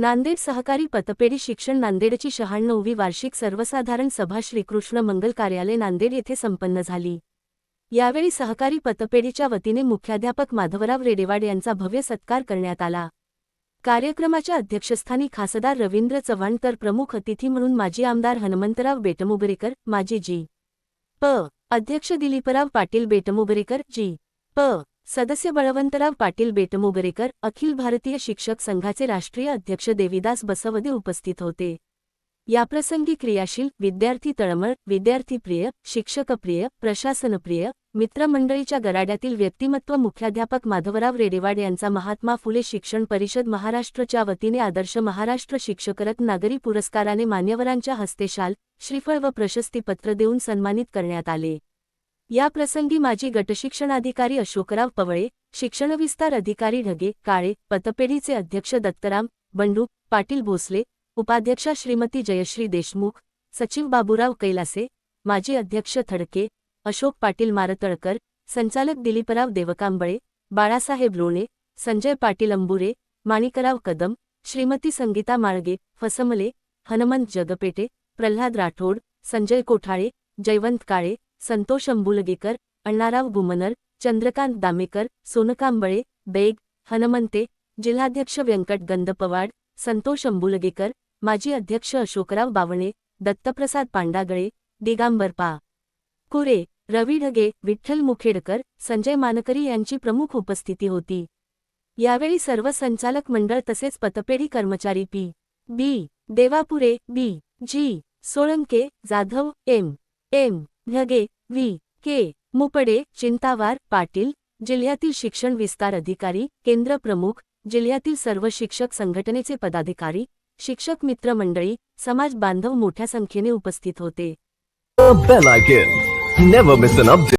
नांदेड सहकारी पतपेढी शिक्षण नांदेडची शहाण्णववी वार्षिक सर्वसाधारण सभा श्रीकृष्ण मंगल कार्यालय नांदेड येथे संपन्न झाली. यावेळी सहकारी पतपेढीच्या वतीने मुख्याध्यापक माधवराव रेडेवाड यांचा भव्य सत्कार करण्यात आला. कार्यक्रमाच्या अध्यक्षस्थानी खासदार रवींद्र चव्हाण तर प्रमुख अतिथी म्हणून माजी आमदार हनुमंतराव बेटमुबरेकर माजी जी. प. अध्यक्ष दिलीपराव पाटील बेटमुबरेकर जी. प. सदस्य बळवंतराव पाटील बेटमोगरेकर अखिल भारतीय शिक्षक संघाचे राष्ट्रीय अध्यक्ष देविदास बसवदे उपस्थित होते. याप्रसंगी क्रियाशील विद्यार्थी तळमळ विद्यार्थीप्रिय शिक्षकप्रिय प्रशासनप्रिय मित्रमंडळीच्या गराड्यातील व्यक्तिमत्व मुख्याध्यापक माधवराव रेडेवाड यांचा महात्मा फुले शिक्षण परिषद महाराष्ट्रच्या वतीने आदर्श महाराष्ट्र शिक्षकरत नागरी पुरस्काराने मान्यवरांच्या हस्ते शाल श्रीफळ व प्रशस्तीपत्र देऊन सन्मानित करण्यात आले. या प्रसंगी माजी गटशिक्षणाधिकारी अशोकराव पवळे शिक्षणविस्तार अधिकारी ढगे काळे पतपेढीचे अध्यक्ष दत्तराम बंडू पाटील भोसले उपाध्यक्षा श्रीमती जयश्री देशमुख सचिव बाबूराव कैलासे माजी अध्यक्ष थडके अशोक पाटील मारतळकर संचालक दिलीपराव देवकांबळे बाळासाहेब लोणे संजय पाटील अंबुरे माणिकराव कदम श्रीमती संगीता माळगे फसमले हनुमंत जगपेटे प्रल्हाद राठोड संजय कोठाळे जयवंत काळे संतोष अंबुलगेकर अण्णाराव गुमनर चंद्रकांत दामेकर सोनकांबळे बेग हनुमंते जिल्हाध्यक्ष व्यंकट गंदपवाड संतोष अंबुलगेकर माजी अध्यक्ष अशोकराव बावणे दत्तप्रसाद पांडागळे दिगांबर पा. कुरे रवी ढगे विठ्ठल मुखेडकर संजय मानकरी यांची प्रमुख उपस्थिती होती. यावेळी सर्व संचालक मंडळ तसेच पतपेढी कर्मचारी P. B. Devapure B. G. Solanke Jadhav M. M. Dhage V K Mupade Chintawar Patil जिल्ह्यातील शिक्षण विस्तार अधिकारी केंद्र प्रमुख जिल्ह्यातील सर्व शिक्षक संघटनेचे पदाधिकारी शिक्षक मित्र मंडळी समाज बांधव मोठ्या संख्येने उपस्थित होते.